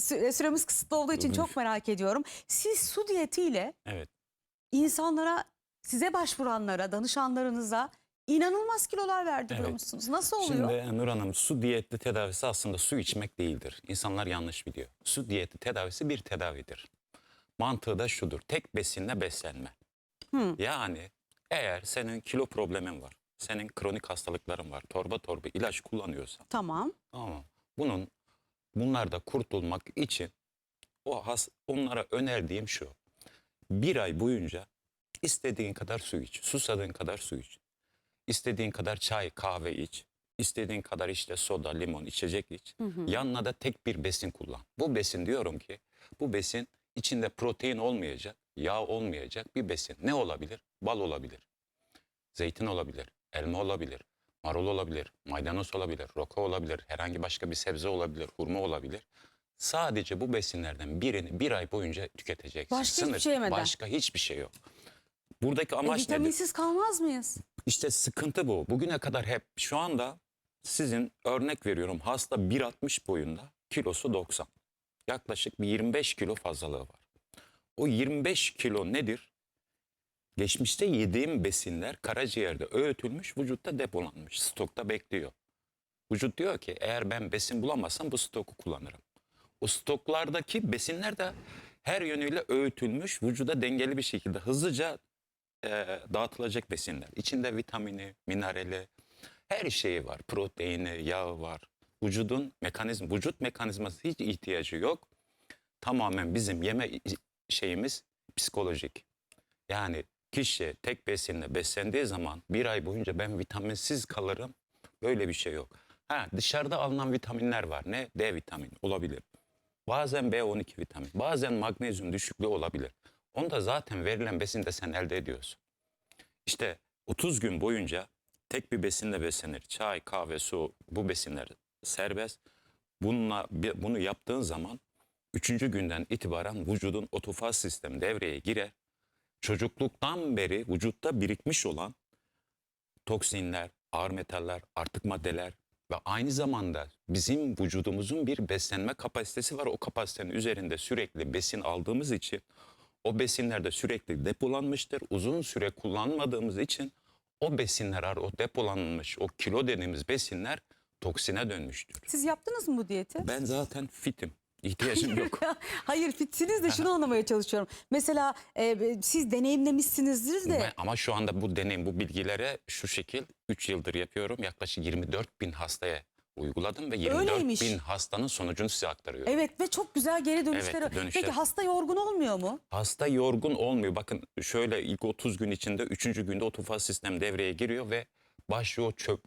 Sü- Süremiz kısıtlı olduğu için çok merak ediyorum. Siz su diyetiyle Evet. insanlara, size başvuranlara, danışanlarınıza inanılmaz kilolar verdiriyormuşsunuz. Nasıl oluyor? Şimdi Nur Hanım su diyetli tedavisi aslında su içmek değildir. İnsanlar yanlış biliyor. Su diyetli tedavisi bir tedavidir. Mantığı da şudur. Tek besinle beslenme. Yani eğer senin kilo problemin var, senin kronik hastalıkların var, torba torba ilaç kullanıyorsan Tamam. Ama bunun bunlarda kurtulmak için o has, onlara önerdiğim şu. Bir ay boyunca istediğin kadar su iç. Susadığın kadar su iç. İstediğin kadar çay, kahve iç. İstediğin kadar işte soda, limon, içecek iç. Yanına da tek bir besin kullan. Bu besin diyorum ki bu besin içinde protein olmayacak, yağ olmayacak bir besin. Ne olabilir? Bal olabilir. Zeytin olabilir, elma olabilir, marul olabilir, maydanoz olabilir, roka olabilir, herhangi başka bir sebze olabilir, hurma olabilir. Sadece bu besinlerden birini bir ay boyunca tüketeceksin. Başka hiçbir şey yemeden. Başka hiçbir şey yok. Buradaki E, amaç nedir? vitaminsiz kalmaz mıyız? İşte sıkıntı bu. Bugüne kadar hep şu anda sizin örnek veriyorum hasta 1.60 boyunda kilosu 90. Yaklaşık bir 25 kilo fazlalığı var. O 25 kilo nedir? Geçmişte yediğim besinler karaciğerde öğütülmüş, vücutta depolanmış, stokta bekliyor. Vücut diyor ki eğer ben besin bulamazsam bu stoku kullanırım. O stoklardaki besinler de her yönüyle öğütülmüş, vücuda dengeli bir şekilde hızlıca e, dağıtılacak besinler. İçinde vitamini, minerali, her şeyi var. Proteini, yağı var. Vücudun mekanizm, vücut mekanizması hiç ihtiyacı yok. Tamamen bizim yeme şeyimiz psikolojik. Yani kişi tek besinle beslendiği zaman bir ay boyunca ben vitaminsiz kalırım. Böyle bir şey yok. Ha, dışarıda alınan vitaminler var. Ne? D vitamini olabilir. Bazen B12 vitamin, bazen magnezyum düşüklüğü olabilir. Onu da zaten verilen besinde sen elde ediyorsun. İşte 30 gün boyunca tek bir besinle beslenir. Çay, kahve, su bu besinler serbest. Bununla bunu yaptığın zaman 3. günden itibaren vücudun otofaz sistemi devreye girer. Çocukluktan beri vücutta birikmiş olan toksinler, ağır metaller, artık maddeler ve aynı zamanda bizim vücudumuzun bir beslenme kapasitesi var. O kapasitenin üzerinde sürekli besin aldığımız için o besinler de sürekli depolanmıştır. Uzun süre kullanmadığımız için o besinler, o depolanmış, o kilo dediğimiz besinler toksine dönmüştür. Siz yaptınız mı bu diyeti? Ben zaten fitim. İhtiyacım yok. Hayır fitsiniz de şunu anlamaya çalışıyorum. Mesela e, siz deneyimlemişsinizdir de. Ben- ama şu anda bu deneyim, bu bilgilere şu şekil 3 yıldır yapıyorum. Yaklaşık 24 bin hastaya uyguladım ve 24 Öyleymiş. bin hastanın sonucunu size aktarıyorum. Evet ve çok güzel geri dönüşler. Evet, dönüşler. Peki hasta yorgun olmuyor mu? Hasta yorgun olmuyor. Bakın şöyle ilk 30 gün içinde 3. günde otofaz sistem devreye giriyor ve başlıyor çöp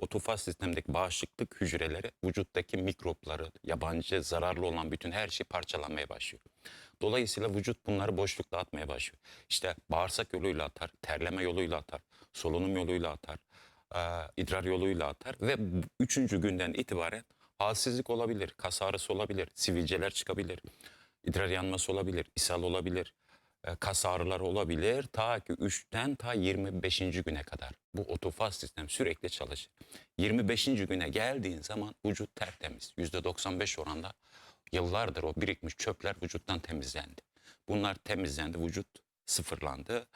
otofaz sistemdeki bağışıklık hücreleri vücuttaki mikropları, yabancı, zararlı olan bütün her şey parçalanmaya başlıyor. Dolayısıyla vücut bunları boşlukta atmaya başlıyor. İşte bağırsak yoluyla atar, terleme yoluyla atar, solunum yoluyla atar, eee, idrar yoluyla atar ve üçüncü günden itibaren halsizlik olabilir, kas ağrısı olabilir, sivilceler çıkabilir, idrar yanması olabilir, ishal olabilir, e, kas ağrıları olabilir. Ta ki 3'ten ta 25. güne kadar bu otofaz sistem sürekli çalışır. 25. güne geldiğin zaman vücut tertemiz. %95 oranda yıllardır o birikmiş çöpler vücuttan temizlendi. Bunlar temizlendi, vücut sıfırlandı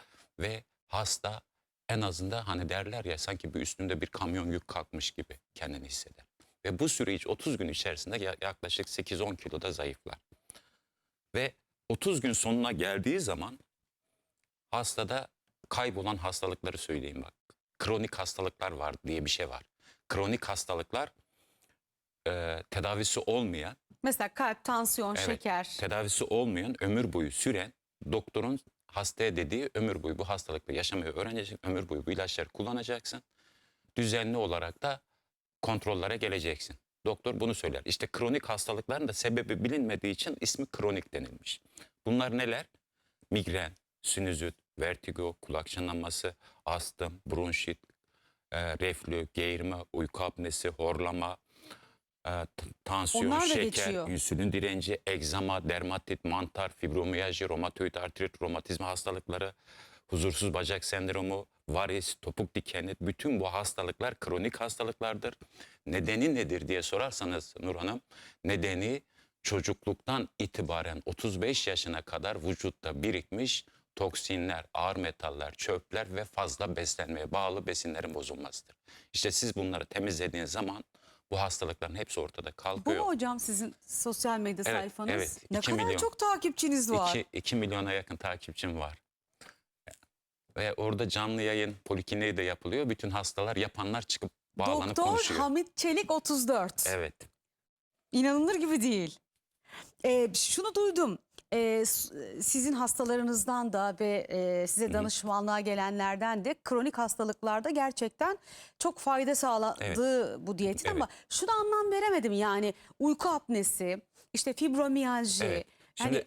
ve hasta en azından hani derler ya sanki bir üstünde bir kamyon yük kalkmış gibi kendini hisseder. Ve bu süreç 30 gün içerisinde ya- yaklaşık 8-10 kiloda zayıflar. Ve 30 gün sonuna geldiği zaman hastada kaybolan hastalıkları söyleyeyim bak. Kronik hastalıklar var diye bir şey var. Kronik hastalıklar e, tedavisi olmayan, Mesela kalp, tansiyon, Evet, şeker. tedavisi olmayan ömür boyu süren doktorun hastaya dediği ömür boyu bu hastalıkla yaşamayı öğreneceksin. Ömür boyu bu ilaçları kullanacaksın. Düzenli olarak da kontrollere geleceksin. Doktor bunu söyler. İşte kronik hastalıkların da sebebi bilinmediği için ismi kronik denilmiş. Bunlar neler? Migren, sinüzit, vertigo, kulak çınlaması, astım, bronşit, e, reflü, geğirme, uyku apnesi, horlama, e, tansiyon, şeker, geçiyor. insülin direnci, egzama, dermatit, mantar, fibromiyalji, romatoid artrit, romatizma hastalıkları, huzursuz bacak sendromu, varis, topuk dikeni, bütün bu hastalıklar kronik hastalıklardır. Nedeni nedir diye sorarsanız Nur Hanım, nedeni çocukluktan itibaren 35 yaşına kadar vücutta birikmiş toksinler, ağır metaller, çöpler ve fazla beslenmeye bağlı besinlerin bozulmasıdır. İşte siz bunları temizlediğiniz zaman bu hastalıkların hepsi ortada Bu kalkıyor. mu hocam sizin sosyal medya Evet, sayfanız? evet. Ne kadar milyon. çok takipçiniz var. 2, 2 milyona yakın takipçim var. Ve orada canlı yayın polikliniği de yapılıyor. Bütün hastalar yapanlar çıkıp bağlanıp Doktor konuşuyor. Hamit Çelik 34. Evet. İnanılır gibi değil. Ee, şunu duydum. Ee, sizin hastalarınızdan da ve e, size danışmanlığa gelenlerden de kronik hastalıklarda gerçekten çok fayda sağladı bu diyetin ama şunu anlam veremedim yani uyku apnesi, işte fibromiyalji, Evet. Yani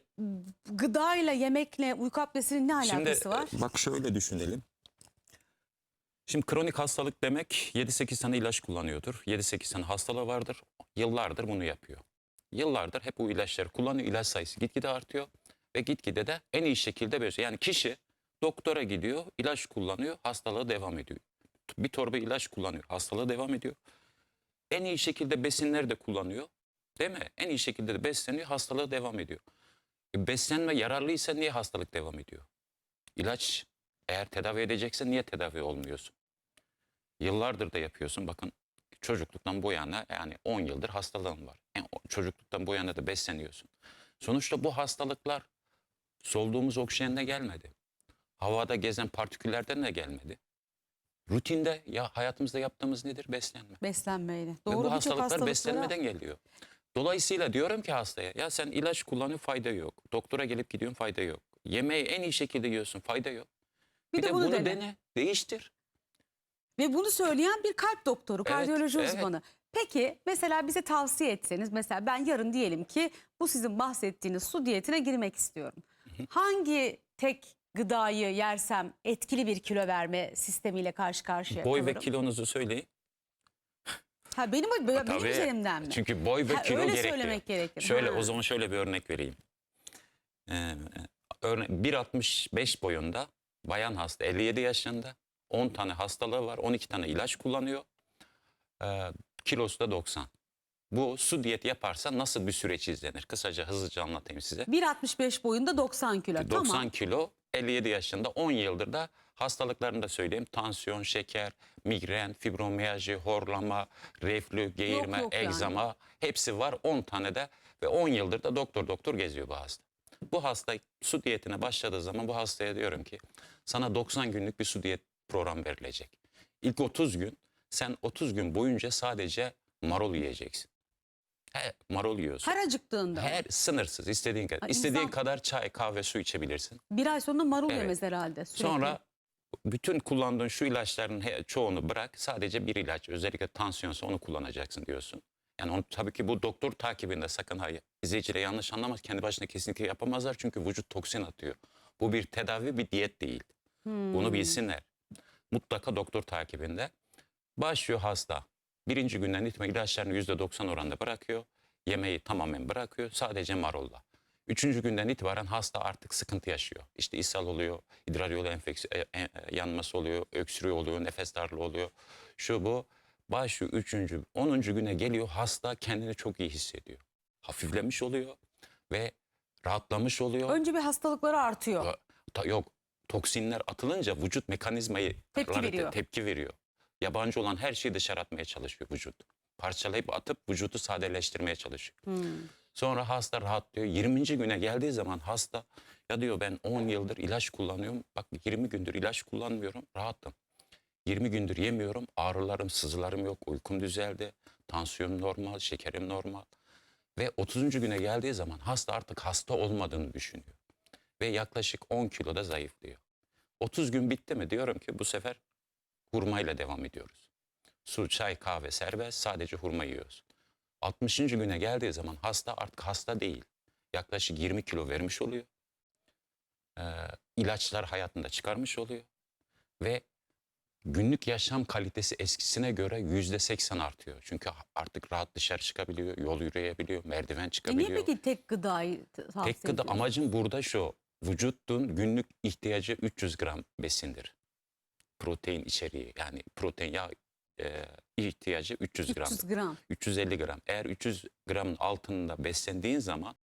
gıdayla yemekle uyku apnesinin ne alakası Şimdi var? e, bak şöyle düşünelim. Şimdi kronik hastalık demek 7-8 tane ilaç kullanıyordur. 7-8 tane hastalığı vardır. Yıllardır bunu yapıyor. Yıllardır hep bu ilaçları kullanıyor. İlaç sayısı gitgide artıyor. Ve gitgide de en iyi şekilde böyle. Yani kişi doktora gidiyor, ilaç kullanıyor, hastalığı devam ediyor. Bir torba ilaç kullanıyor, hastalığı devam ediyor. En iyi şekilde besinleri de kullanıyor. Değil mi? En iyi şekilde de besleniyor, hastalığı devam ediyor. E, beslenme yararlıysa niye hastalık devam ediyor? İlaç eğer tedavi edecekse niye tedavi olmuyorsun? Yıllardır da yapıyorsun. Bakın çocukluktan bu yana yani 10 yıldır hastalığın var. Yani o- çocukluktan bu yana da besleniyorsun. Sonuçta bu hastalıklar solduğumuz oksijende gelmedi. Havada gezen partiküllerden de gelmedi. Rutinde ya hayatımızda yaptığımız nedir? Beslenme. Beslenmeyle. Ve Doğru bu birçok hastalıklar beslenmeden geliyor. Dolayısıyla diyorum ki hastaya ya sen ilaç kullanıyor fayda yok. Doktora gelip gidiyorsun fayda yok. Yemeği en iyi şekilde yiyorsun fayda yok. Bir, de, bunu, dene. dene. Değiştir. Ve bunu söyleyen bir kalp doktoru, Evet, kardiyoloji evet. uzmanı. Peki mesela bize tavsiye etseniz mesela ben yarın diyelim ki bu sizin bahsettiğiniz su diyetine girmek istiyorum. Hangi tek gıdayı yersem etkili bir kilo verme sistemiyle karşı karşıya Boy ve kalırım? kilonuzu söyleyin. Ha benim benim Tabii. üzerimden mi? Çünkü boy ve Ha, kilo öyle gerekiyor. söylemek gerekir. Şöyle Ha. o zaman şöyle bir örnek vereyim. Ee, örne 1.65 boyunda bayan hasta 57 yaşında 10 tane hastalığı var 12 tane ilaç kullanıyor. Ee, kilosu da 90. Bu su diyeti yaparsa nasıl bir süreç izlenir? Kısaca hızlıca anlatayım size. 1.65 boyunda 90 kilo. 90 Tamam. kilo 57 yaşında 10 yıldır da hastalıklarını da söyleyeyim. Tansiyon, şeker, migren, fibromiyalji, horlama, reflü, geğirme, yok yani. egzama hepsi var 10 tane de ve 10 yıldır da doktor doktor geziyor bu hasta. Bu hasta su diyetine başladığı zaman bu hastaya diyorum ki sana 90 günlük bir su diyet program verilecek. İlk 30 gün sen 30 gün boyunca sadece marul yiyeceksin. He, marul yiyorsun. Her acıktığında. Her sınırsız istediğin kadar. Ha, istediğin insan- kadar çay, kahve, su içebilirsin. Bir ay sonra marul Evet. yemez herhalde. Sürekli. Sonra bütün kullandığın şu ilaçların he- çoğunu bırak. Sadece bir ilaç özellikle tansiyonsa onu kullanacaksın diyorsun. Yani onu, tabii ki bu doktor takibinde sakın hayır. İzleyiciler yanlış anlamaz. Kendi başına kesinlikle yapamazlar çünkü vücut toksin atıyor. Bu bir tedavi bir diyet değil. Hmm. Bunu bilsinler. Mutlaka doktor takibinde. Başlıyor hasta. Birinci günden itibaren ilaçlarını %90 oranda bırakıyor. Yemeği tamamen bırakıyor. Sadece marolla. Üçüncü günden itibaren hasta artık sıkıntı yaşıyor. İşte ishal oluyor, idrar yolu enfeksiyon, e, e, yanması oluyor, öksürüğü oluyor, nefes darlığı oluyor. Şu bu. Başlıyor üçüncü, onuncu güne geliyor hasta kendini çok iyi hissediyor. Hafiflemiş oluyor ve rahatlamış oluyor. Önce bir hastalıkları artıyor. Ta- yok toksinler atılınca vücut mekanizmayı Tepki te- veriyor. tepki veriyor. Yabancı olan her şeyi dışarı atmaya çalışıyor vücut. Parçalayıp atıp vücudu sadeleştirmeye çalışıyor. Hmm. Sonra hasta rahatlıyor. 20. güne geldiği zaman hasta ya diyor ben 10 yıldır ilaç kullanıyorum. Bak 20 gündür ilaç kullanmıyorum. Rahatım. 20 gündür yemiyorum. Ağrılarım, sızılarım yok. Uykum düzeldi. Tansiyonum normal, şekerim normal. Ve 30. güne geldiği zaman hasta artık hasta olmadığını düşünüyor. Ve yaklaşık 10 kiloda zayıflıyor. 30 gün bitti mi diyorum ki bu sefer hurmayla devam ediyoruz. Su, çay, kahve serbest sadece hurma yiyoruz. 60. güne geldiği zaman hasta artık hasta değil. Yaklaşık 20 kilo vermiş oluyor. Ee, ilaçlar hayatında çıkarmış oluyor. Ve günlük yaşam kalitesi eskisine göre yüzde seksen artıyor. Çünkü artık rahat dışarı çıkabiliyor, yol yürüyebiliyor, merdiven E niye çıkabiliyor. peki tek gıdayı tavsiye Tek gıda ediyorsun? amacım burada şu. Vücutun günlük ihtiyacı 300 gram besindir. Protein içeriği yani protein yağ e, ihtiyacı 300 gram. 300 gram. 350 gram. Eğer 300 gramın altında beslendiğin zaman